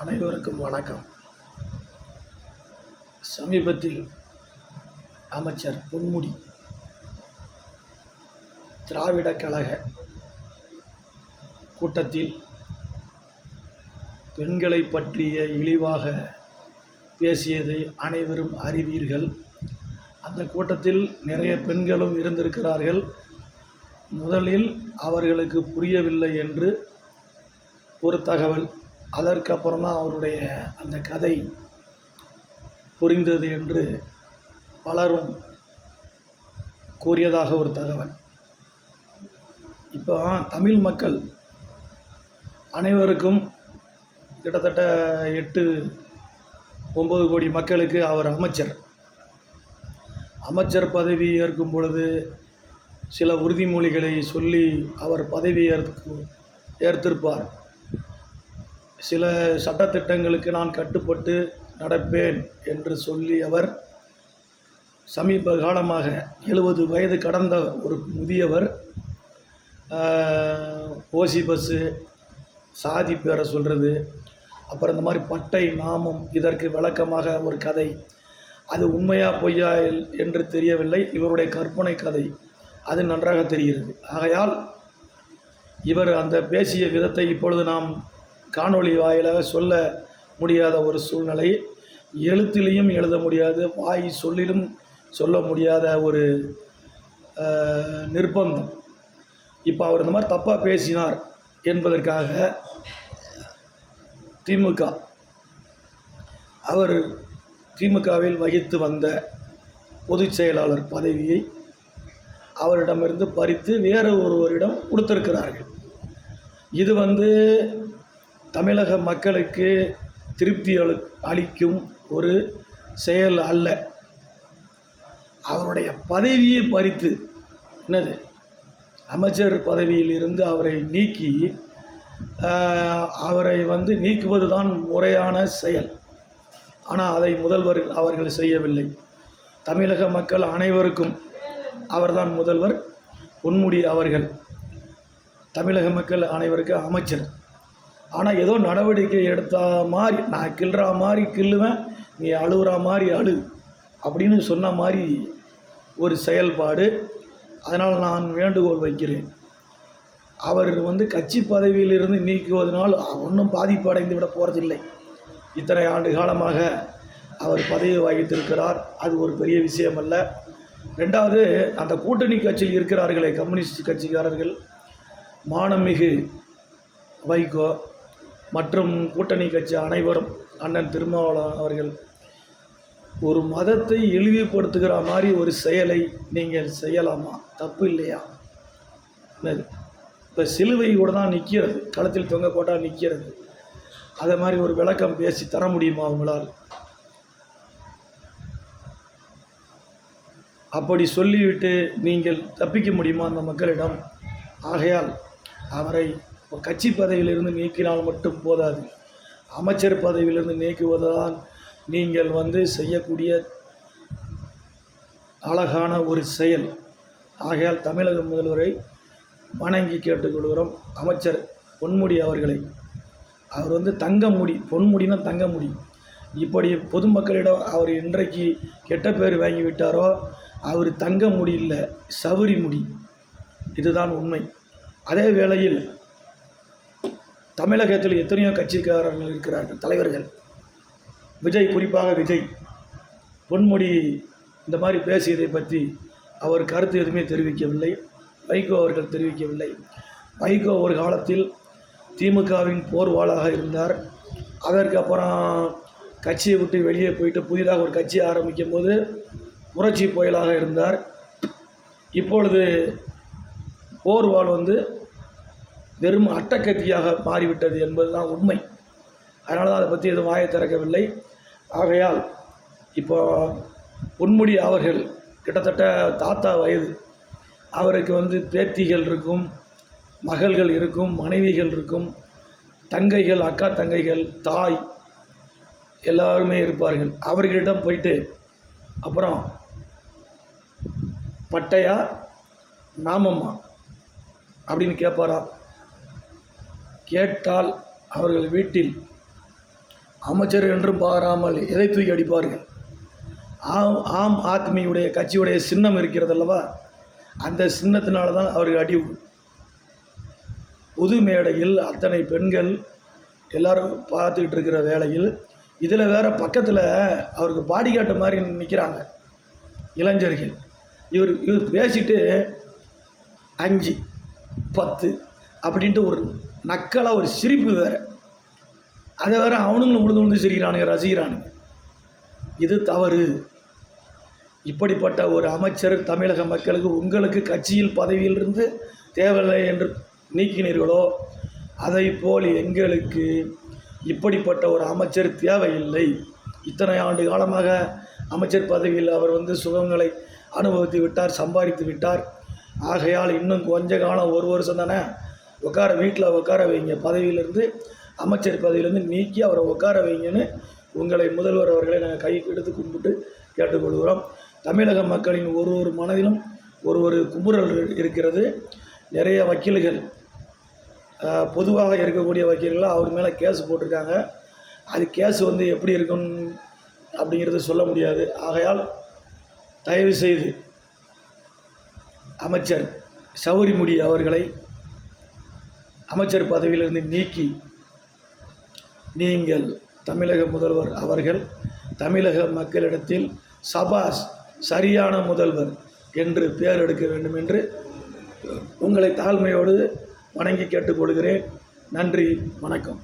அனைவருக்கும் வணக்கம். சமீபத்தில் அமைச்சர் பொன்முடி திராவிட கழக கூட்டத்தில் பெண்களை பற்றிய இழிவாக பேசியதை அனைவரும் அறிவீர்கள். அந்த கூட்டத்தில் நிறைய பெண்களும் இருந்திருக்கிறார்கள். முதலில் அவர்களுக்கு புரியவில்லை என்று ஒரு தகவல் அதற்கப்புறம் தான் அவருடைய அந்த கதை புரிந்தது என்று பலரும் கூறியதாக ஒரு தகவல். இப்போ தமிழ் மக்கள் அனைவருக்கும் கிட்டத்தட்ட எட்டு ஒம்பது கோடி மக்களுக்கு அவர் அமைச்சர். அமைச்சர் பதவி ஏற்கும் பொழுது சில உறுதிமொழிகளை சொல்லி அவர் பதவி ஏற்க ஏற்றிருப்பார். சில சட்டத்திட்டங்களுக்கு நான் கட்டுப்பட்டு நடப்பேன் என்று சொல்லி அவர் சமீப காலமாக எழுபது வயது கடந்த ஒரு முதியவர் ஓசி பஸ்ஸு சாதி பேரை சொல்கிறது அப்புறம் இந்த மாதிரி பட்டை நாமம் இதற்கு விளக்கமாக ஒரு கதை. அது உண்மையா பொய்யா எல்- என்று தெரியவில்லை. இவருடைய கற்பனை கதை அது நன்றாக தெரிகிறது. ஆகையால் இவர் அந்த பேசிய விதத்தை இப்பொழுது நாம் காணொளி வாயிலாக சொல்ல முடியாத ஒரு சூழ்நிலை. எழுத்திலையும் எழுத முடியாது வாய் சொல்லிலும் சொல்ல முடியாத ஒரு நிர்பந்தம். இப்போ அவர் இந்த மாதிரி தப்பாக பேசினார் என்பதற்காக திமுக அவர் திமுகவில் வகித்து வந்த பொதுச் செயலாளர் பதவியை அவரிடமிருந்து பறித்து வேறு ஒருவரிடம் கொடுத்திருக்கிறார்கள். இது வந்து தமிழக மக்களுக்கு திருப்தி அளி அளிக்கும் ஒரு செயல் அல்ல. அவருடைய பதவியை பறித்து என்னது? அமைச்சர் பதவியில் இருந்து அவரை நீக்கி அவரை வந்து நீக்குவது தான் முறையான செயல். ஆனால் அதை முதல்வர் அவர்கள் செய்யவில்லை. தமிழக மக்கள் அனைவருக்கும் அவர்தான் முதல்வர் பொன்முடி அவர்கள். தமிழக மக்கள் அனைவருக்கும் அமைச்சர். ஆனால் ஏதோ நடவடிக்கை எடுத்த மாதிரி நான் கிள்ற மாதிரி கிள்ளுவேன் நீ அழுகிற மாதிரி அழு அப்படின்னு சொன்ன மாதிரி ஒரு செயல்பாடு. அதனால் நான் வேண்டுகோள் வைக்கிறேன். அவர் வந்து கட்சி பதவியிலிருந்து நீக்குவதனால் ஒன்றும் பாதிப்பு அடைந்து விட போகிறதில்லை இத்தனை ஆண்டு காலமாக அவர் பதவி வகித்திருக்கிறார். அது ஒரு பெரிய விஷயம் அல்ல ரெண்டாவது அந்த கூட்டணி கட்சியில் இருக்கிறார்களே கம்யூனிஸ்ட் கட்சிக்காரர்கள் மானமிகு வைகோ மற்றும் கூட்டணி கட்சி அனைவரும் அண்ணன் திருமாவளவன் அவர்கள் ஒரு மதத்தை இழிவுபடுத்துகிற மாதிரி ஒரு செயலை நீங்கள் செய்யலாமா? தப்பு இல்லையா? என்னது? இப்போ சிலுவை கூட தான் நிற்கிறது களத்தில் தொங்க போட்டால் நிற்கிறது அதை மாதிரி ஒரு விளக்கம் பேசி தர முடியுமா அவங்களால் அப்படி சொல்லிவிட்டு நீங்கள் தப்பிக்க முடியுமா அந்த மக்களிடம்? ஆகையால் அவரை கட்சி பதவியிலிருந்து நீக்கினால் மட்டும் போதாது. அமைச்சர் பதவியிலிருந்து நீக்குவதுதான் நீங்கள் வந்து செய்யக்கூடிய அழகான ஒரு செயல். ஆகையால் தமிழக முதல்வரை வணங்கி கேட்டுக்கொள்கிறோம் அமைச்சர் பொன்முடி அவர்களை. அவர் வந்து தங்க முடி பொன்முடினா தங்க முடி இப்படி பொதுமக்களிடம் அவர் இன்றைக்கு கெட்ட பேர் வாங்கி விட்டாரோ அவர் தங்க முடி இல்லை சவுரி முடி இதுதான் உண்மை. அதே வேளையில் தமிழகத்தில் எத்தனையோ கட்சிக்காரர்கள் இருக்கிறார்கள் தலைவர்கள். விஜய் குறிப்பாக விஜய். பொன்முடி இந்த மாதிரி பேசியதை பற்றி அவர் கருத்து எதுவுமே தெரிவிக்கவில்லை. வைகோ அவர்கள் தெரிவிக்கவில்லை. வைகோ ஒரு காலத்தில் திமுகவின் போர்வாளாக இருந்தார். அதற்கு அப்புறம் கட்சியை விட்டு வெளியே போயிட்டு புதிதாக ஒரு கட்சி ஆரம்பிக்கும் போது புரட்சி புயலாக இருந்தார். இப்பொழுது போர்வால் வந்து வெறும் அட்டக்கத்தியாக மாறிவிட்டது என்பதுதான் உண்மை. அதனால தான் அதை பற்றி எதுவும் வாயை திறக்கவில்லை. ஆகையால் இப்போ பொன்முடி அவர்கள் கிட்டத்தட்ட தாத்தா வயது. அவருக்கு வந்து பேத்திகள் இருக்கும் மகள்கள் இருக்கும் மனைவிகள் இருக்கும் தங்கைகள் அக்கா தங்கைகள் தாய் எல்லாருமே இருப்பார்கள். அவர்களிடம் போயிட்டு அப்புறம் பட்டையா நாமம்மா அப்படின்னு கேட்பாரா கேட்டால் அவர்கள் வீட்டில் அமைச்சர் என்றும் பாராமல் எதை தூக்கி அடிப்பார்கள்? ஆம் ஆம் ஆத்மியுடைய கட்சியுடைய சின்னம் இருக்கிறது அல்லவா? அந்த சின்னத்தினால தான் அவருக்கு அடி புது மேடையில் அத்தனை பெண்கள் எல்லாரும் பார்த்துக்கிட்டு இருக்கிற வேளையில் இதில் வேற பக்கத்தில் அவருக்கு பாடி காட்டு மாதிரி நிற்கிறாங்க இளைஞர்கள். இவர் இவர் பேசிட்டு அஞ்சு பத்து அப்படின்ட்டு ஒரு நக்கலாக ஒரு சிரிப்பு வேறு. அதை வேறு அவனுங்களும் உழுது உழுந்து சிரிக்கிறானுங்க ரசிக்கிறானுங்க. இது தவறு. இப்படிப்பட்ட ஒரு அமைச்சர் தமிழக மக்களுக்கு உங்களுக்கு கட்சியில் பதவியிலிருந்து தேவையில்லை என்று நீக்கினீர்களோ அதை போல் எங்களுக்கு இப்படிப்பட்ட ஒரு அமைச்சர் தேவையில்லை. இத்தனை ஆண்டு காலமாக அமைச்சர் பதவியில் அவர் வந்து சுகங்களை அனுபவித்து விட்டார் சம்பாதித்து விட்டார். ஆகையால் இன்னும் கொஞ்ச காலம் ஒரு வருஷம் தானே உட்கார வீட்டில் உட்கார வைங்க. பதவியிலிருந்து அமைச்சர் பதவியிலேருந்து நீக்கி அவரை உட்கார வைங்கன்னு உங்களை முதல்வர் அவர்களை நாங்கள் கை எடுத்து கும்பிட்டு கேட்டுக்கொள்கிறோம். தமிழக மக்களின் ஒரு ஒரு மனதிலும் ஒரு ஒரு குமுறல் இருக்கிறது. நிறைய வக்கீல்கள் பொதுவாக இருக்கக்கூடிய வக்கீல்கள் அவர் மேலே கேஸ் போட்டிருக்காங்க. அது கேஸ் வந்து எப்படி இருக்கும் அப்படிங்கிறத சொல்ல முடியாது. ஆகையால் தயவு செய்து அமைச்சர் சௌரிமுடி அவர்களை அமைச்சர் பதவியிலிருந்து நீக்கி நீங்கள் தமிழக முதல்வர் அவர்கள் தமிழக மக்களிடத்தில் சபாஸ் சரியான முதல்வர் என்று பெயர் எடுக்க வேண்டும் என்று உங்களை தாழ்மையோடு வணங்கி கேட்டுக்கொள்கிறேன். நன்றி வணக்கம்.